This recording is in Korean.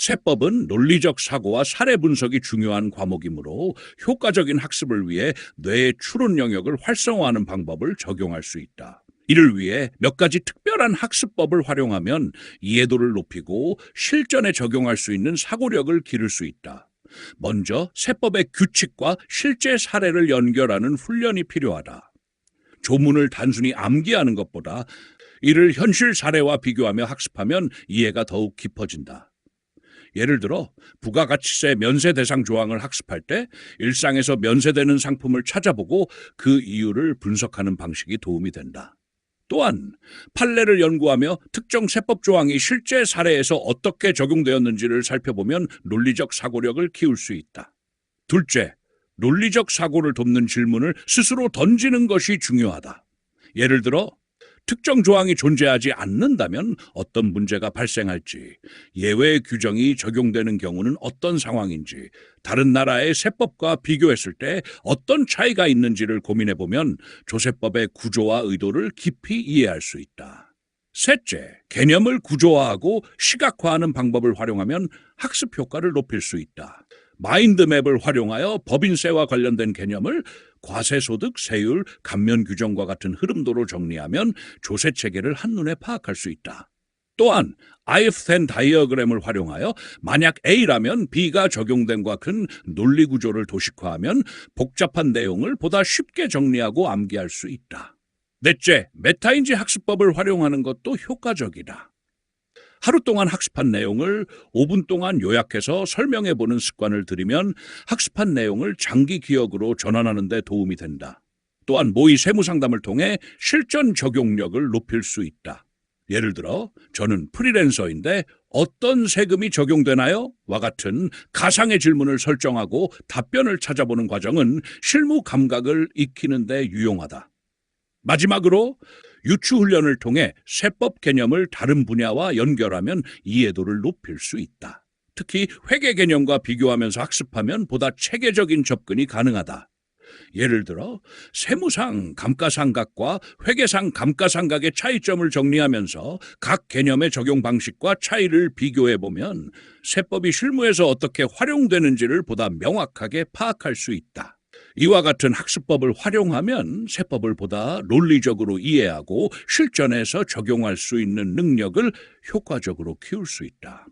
세법은 논리적 사고와 사례 분석이 중요한 과목이므로 효과적인 학습을 위해 뇌의 추론 영역을 활성화하는 방법을 적용할 수 있다. 이를 위해 몇 가지 특별한 학습법을 활용하면 이해도를 높이고 실전에 적용할 수 있는 사고력을 기를 수 있다. 먼저 세법의 규칙과 실제 사례를 연결하는 훈련이 필요하다. 조문을 단순히 암기하는 것보다 이를 현실 사례와 비교하며 학습하면 이해가 더욱 깊어진다. 예를 들어 부가가치세 면세 대상 조항을 학습할 때 일상에서 면세되는 상품을 찾아보고 그 이유를 분석하는 방식이 도움이 된다. 또한 판례를 연구하며 특정 세법 조항이 실제 사례에서 어떻게 적용되었는지를 살펴보면 논리적 사고력을 키울 수 있다. 둘째, 논리적 사고를 돕는 질문을 스스로 던지는 것이 중요하다. 예를 들어 특정 조항이 존재하지 않는다면 어떤 문제가 발생할지, 예외 규정이 적용되는 경우는 어떤 상황인지, 다른 나라의 세법과 비교했을 때 어떤 차이가 있는지를 고민해 보면 조세법의 구조와 의도를 깊이 이해할 수 있다. 셋째, 개념을 구조화하고 시각화하는 방법을 활용하면 학습 효과를 높일 수 있다. 마인드맵을 활용하여 법인세와 관련된 개념을 과세소득, 세율, 감면 규정과 같은 흐름도로 정리하면 조세 체계를 한눈에 파악할 수 있다. 또한 IF10 다이어그램을 활용하여 만약 A라면 B가 적용된과 같은 논리 구조를 도식화하면 복잡한 내용을 보다 쉽게 정리하고 암기할 수 있다. 넷째, 메타인지 학습법을 활용하는 것도 효과적이다. 하루 동안 학습한 내용을 5분 동안 요약해서 설명해 보는 습관을 들이면 학습한 내용을 장기 기억으로 전환하는 데 도움이 된다. 또한 모의 세무 상담을 통해 실전 적용력을 높일 수 있다. 예를 들어 저는 프리랜서인데 어떤 세금이 적용되나요? 와 같은 가상의 질문을 설정하고 답변을 찾아보는 과정은 실무 감각을 익히는 데 유용하다. 마지막으로 유추 훈련을 통해 세법 개념을 다른 분야와 연결하면 이해도를 높일 수 있다. 특히 회계 개념과 비교하면서 학습하면 보다 체계적인 접근이 가능하다. 예를 들어 세무상 감가상각과 회계상 감가상각의 차이점을 정리하면서 각 개념의 적용 방식과 차이를 비교해 보면 세법이 실무에서 어떻게 활용되는지를 보다 명확하게 파악할 수 있다. 이와 같은 학습법을 활용하면 세법을 보다 논리적으로 이해하고 실전에서 적용할 수 있는 능력을 효과적으로 키울 수 있다.